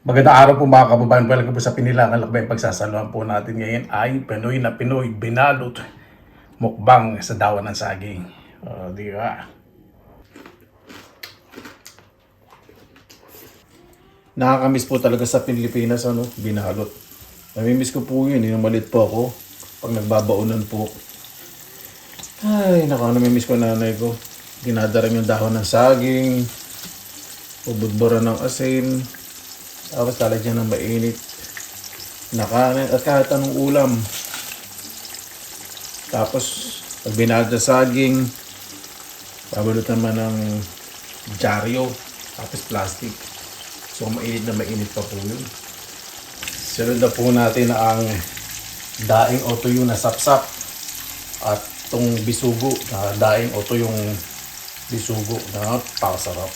Magandang araw po mga kababayan. Welcome po sa Pinilangan Lakbay. Pagsasaluhan po natin ngayon ay Pinoy na Pinoy binalot mukbang sa dawan ng saging. O, di ba? Nakakamiss po talaga sa Pilipinas, ano, binalot. Namimiss ko po yun, yung malit po ako. Pag nagbabaunan po. Ay, naku, namimiss ko nanay ko. Ginadaran yung dahon ng saging, Bubudbura ng asin, tapos lalagyan ng mainit na kanin at kahit anong ulam. Tapos, pag na saging, babalot naman ng dyaryo, tapos plastic. So, mainit na mainit pa po yun. Sunod na po natin ang daing o tuyo na sapsap at itong bisugo na daing o tuyong bisugo na pakasarap.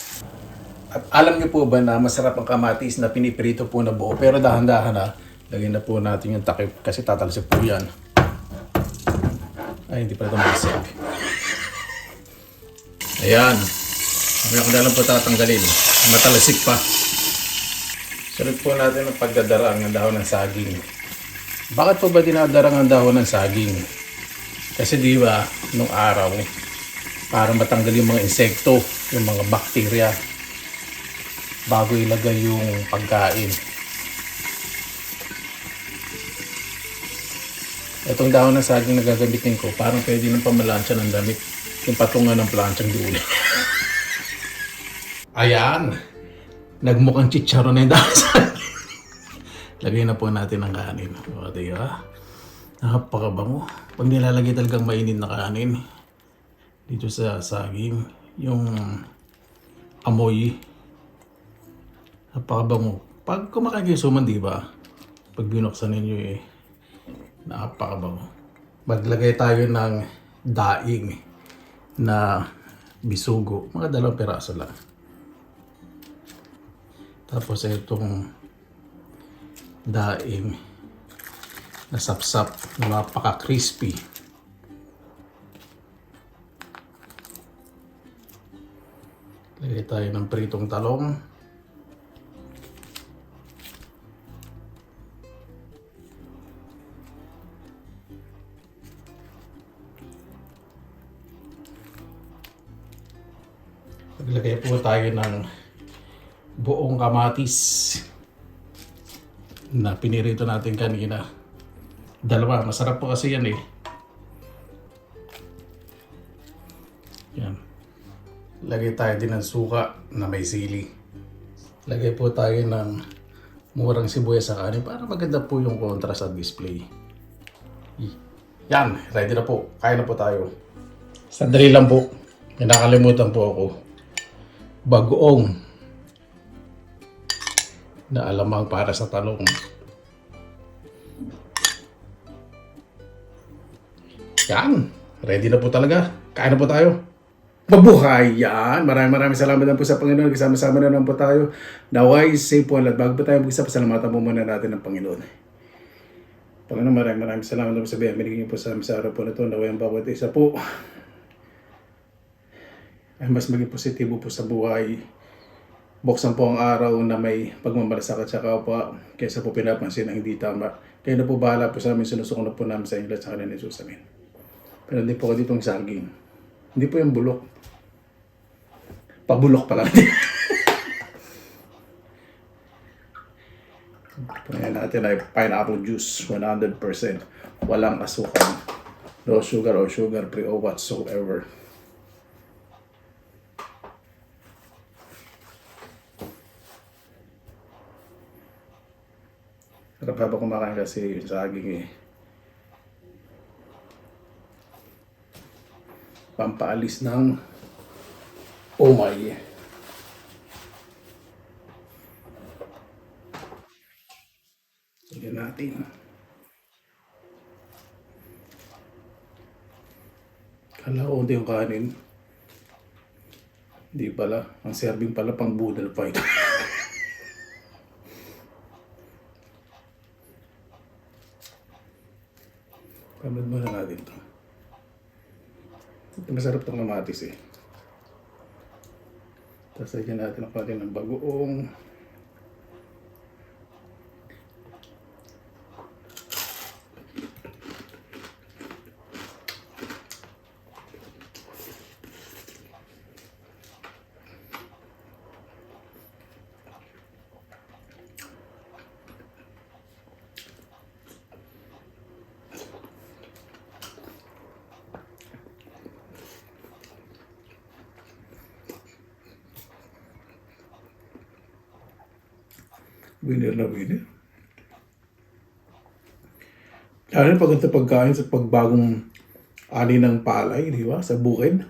Alam niyo po ba na masarap ang kamatis na piniprito po na buo pero dahan-dahan na lagyan na po natin yung takip kasi tatalsik po yan. Ay, hindi pala ito mag-isip. Ayan. Mamaya ko na lang po tatanggalin. Matalasik pa. Sunod po natin ang pagdadarang ng dahon ng saging. Bakit po ba dinadarang ang dahon ng saging? Kasi di ba, nung araw, para matanggal yung mga insekto, yung mga bakterya, bago ilagay yung pagkain. Itong dahon ng saging na gagamitin ko, parang pwede ng pamalansya ng damit. Yung patungan ng planchang dulo. Ayan! Nagmukhang chicharon na yung dahon ng saging. Lagyan na po natin ang kanin. O, di ba? Napakabango. Pag nilalagay talagang mainit na kanin, dito sa saging, yung amoy Napakabango. Pag kumakain kayo suman, di ba? Pag binuksan ninyo eh, napakabango. Maglagay tayo ng daing na bisugo. Mga dalawang peraso lang. Tapos itong daing na sapsap na napaka-crispy. Lagay tayo ng pritong talong. Tayo ng buong kamatis na pinirito natin kanina. Dalawa, masarap po kasi yan eh. Yan. Lagay tayo din ng suka na may sili. Lagay po tayo ng murang sibuyas sa kanin para maganda po yung contrast sa display. Yan, ready na po. Kaya na po tayo. Sandali lang po. Nakalimutan po ako bagoong na alamang para sa talong. Yan. Ready na po talaga. Kain na po tayo. Mabuhay yan! Maraming maraming salamat po sa Panginoon. Kasama-sama na naman po tayo. Naway, safe po lahat. Bago pa tayo mag-isa, pasalamatan po muna natin ng Panginoon. Panginoon, maraming maraming salamat na po sa biyaya. Binigyan niyo po sa amin sa araw po na ito. Naway ang bawat isa po ay mas maging positibo po sa buhay. Buksan po ang araw na may pagmamalasakit sa kapwa kaysa po pinapansin ang hindi tama. Kaya na po bahala po sa amin, sinusuko na po namin sa inyo lahat sa kanila ni Jesus. Amen. Pero hindi po ditong saging. Hindi po yung bulok. Pabulok pala. Ayan natin ay pineapple juice, 100%. Walang asukal. No sugar or sugar free or whatsoever. Sarap habang kumakain kasi yung saging eh. Pampaalis ng umay. Tignan natin. Kala ko yung kanin. Hindi pala. Ang serving pala pang budal pa ito. Kamad muna natin to. Ito masarap tong kamatis eh. Tapos lagyan natin ng konti ng bagoong. Winner na winner. Lalo na pag ito pagkain sa pagbagong ani ng palay, di ba? Sa bukid.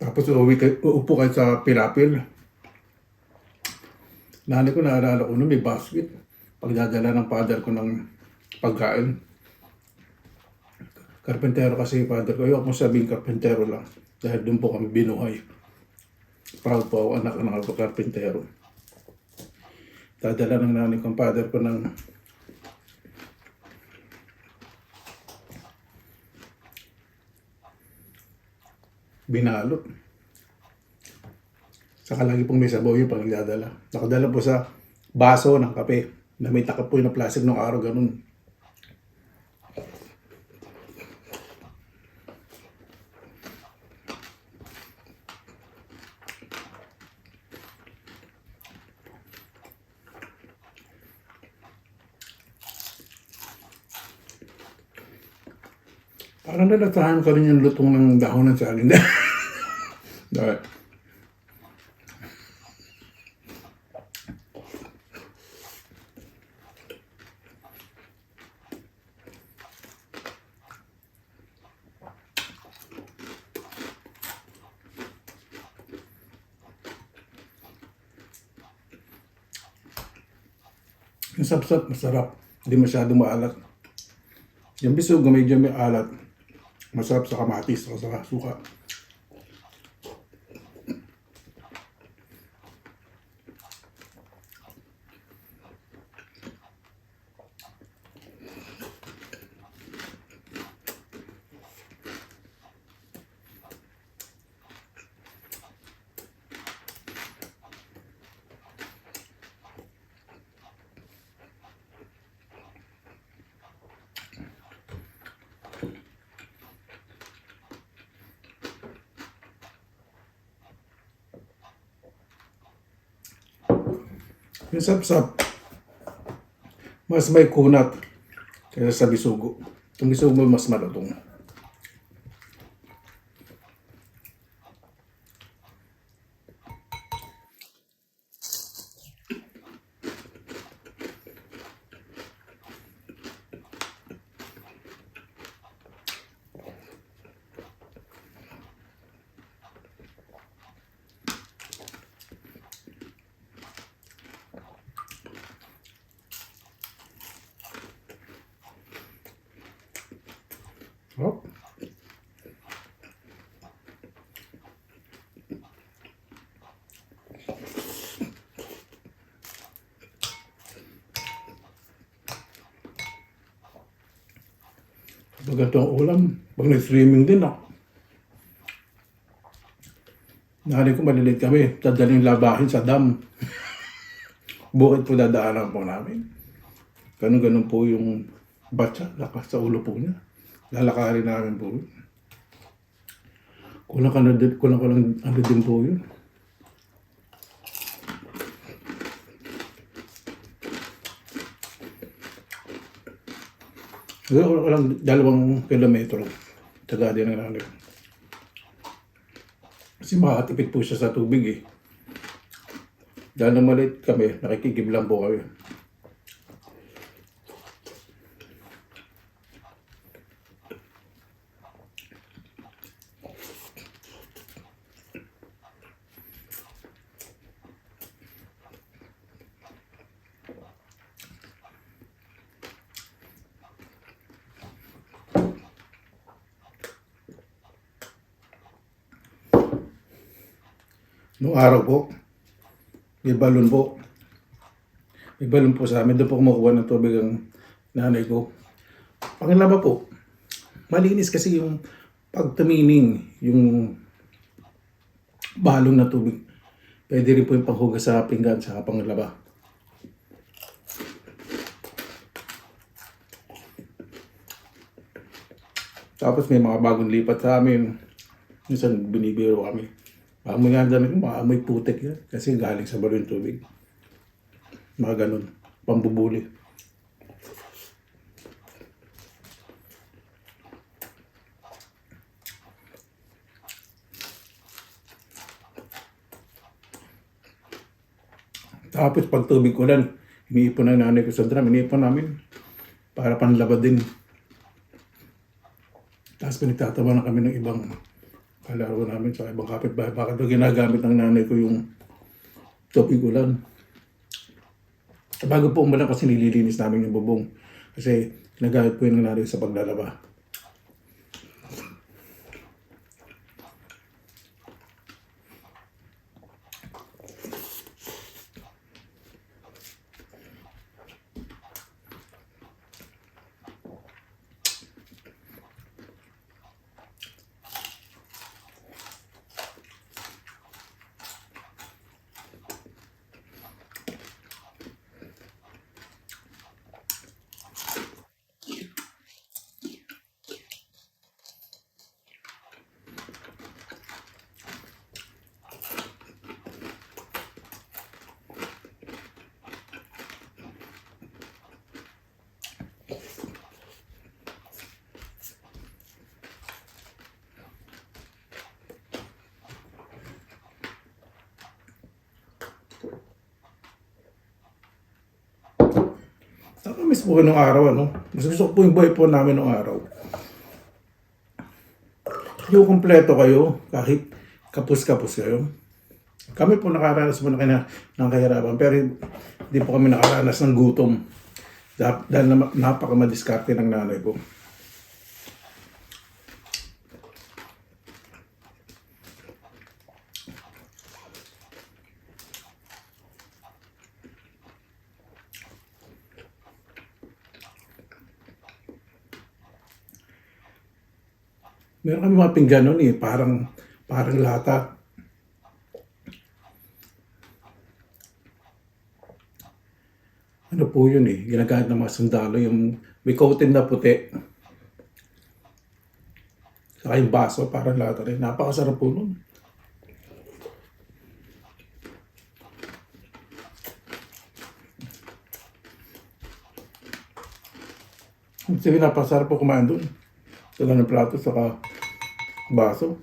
Tapos uuwi kayo, uupo kayo sa pilapil. Nanay ko naalala ko na may basket. Pagdadala ng father ko ng pagkain. Karpentero kasi yung father ko. Ayoko sabihin karpentero lang. Dahil doon po kami binuhay. Proud po ako anak ng ako karpentero. Dadala ng nanay kong father ko ng binalot. Saka lagi pong may sabaw yung pag nagdadala. Nakadala po sa baso ng kape na may takap po yung na plastic ng araw ganun. Parang nalatahan ko rin yung lutong ng dahon ng saging. Dahil, Sapsap, masarap. Hindi masyadong maalat. Yung bisugo, medyo may alat. Masarap sa kamatis o sa suka. Yung sapsap, mas may kunat kaysa sa bisugo. Yung bisugo mas malutong. Pag ito ang ulam, pag nag-streaming din ako. Nari ko malilit kami, dadaling labahin sa dam. Bukid po dadaanan po namin. Ganun-ganun po yung batsa, lakas sa ulo po niya. Lalakarin namin po yun. Kulang ka na din, kulang ka lang ano din po yun. Walang dalawang kilometro. Taga din ang nanay. Kasi makatipid po siya sa tubig eh. Dahil na maliit kami, nakikigib lang po kami. Noong araw po, may balon po. May balon po sa amin. Doon po kumukuha ng tubig ang nanay ko. Pangalawa po, malinis kasi yung pag tumining, yung balon na tubig. Pwede rin po yung panghugas sa pinggan sa panglaba. Tapos may mga bagong lipat sa amin. Minsan binibiro kami. Pag may dami ko, maamoy putik yan. Kasi galing sa balon tubig. Mga ganun. Pambubuli. Tapos pag tubig ulan, iniipon na nanay ko sa drum, iniipon namin para panlaba din. Tapos pinagtatawa na kami ng ibang kalaro namin sa ibang kapitbahay. Bakit daw ginagamit ng nanay ko yung tubig ulan? Bago po umulan kasi nililinis namin yung bubong. Kasi ginagamit po yun ng nanay sa paglalaba. Po nung araw, ano? Mas gusto ko po yung po namin nung araw. Yung kumpleto kayo, kahit kapus-kapus kayo. Kami po nakaranas po na kina, ng kahirapan, pero hindi po kami nakaranas ng gutom. Dah- Dahil na, napaka-madiskarte ng nanay ko. Meron kami mga pinggan nun eh, parang, parang lata. Ano po yun eh, ginagamit ng mga sundalo, yung may coating na puti. Saka yung baso, parang lata rin. Napakasarap po nun. Sige, napasarap po kumain doon. Sa ng plato, saka baso.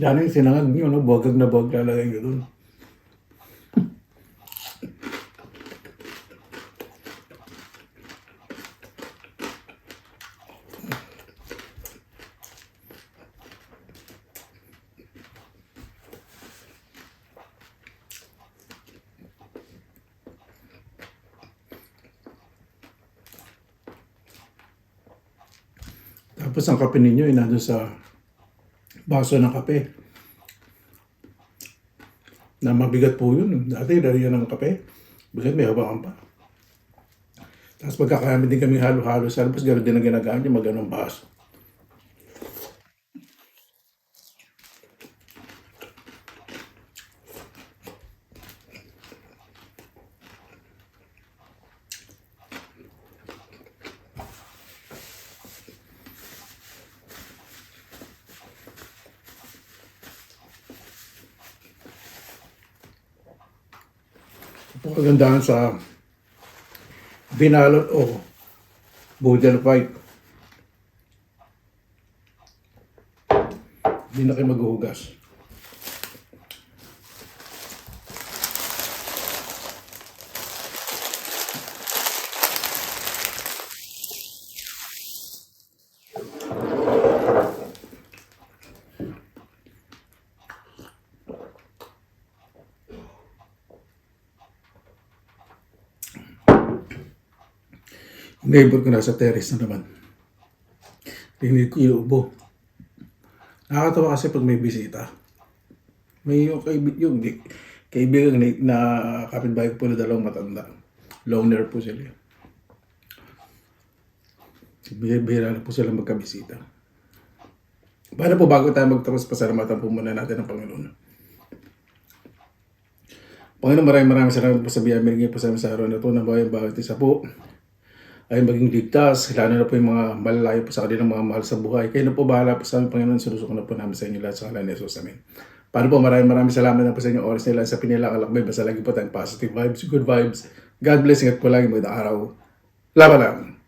Yung sinangag nyo, no? Buwagag na buwag lalagay nyo doon. Tapos ang kape ninyo ay nandun sa baso ng kape. Na mabigat po yun. Dati dali yan ng kape. Bigat may hawakan pa. Tapos pagkakamit din kami halo-halo sa labas, gano'n din ang ginagamit niya, magano'ng baso. Kagandahan sa binalot o boodle fight. Hindi na kayo maghuhugas. Neighbor ko nasa terrace na naman. Tingnan ko yung ubo. Nakakatawa kasi pag may bisita. May yung kaibig yung kaibigan na, na kapitbahay ko po na dalawang matanda. Loner po sila. Bihira na po sila magkabisita. Paano po bago tayo magtapos pasalamatan po muna natin ang Panginoon. Panginoon, maraming maraming salamat po sa biyaya. Meron po sa amin sa araw na ito na bayan bawat isa po ay maging ligtas, lalo na po yung mga malalayo po sa kanilang mga mahal sa buhay. Kayo na po bahala po sa aming Panginoon, sinusuko na po namin sa inyo lahat sa kalan ni Jesus. Amen. Paano po, maraming maraming salamat na po sa inyong oras nila sa pinilakalakbay. Basta lagi po tayong positive vibes, good vibes. God bless, ingat po lagi, magandang araw. Laban lang!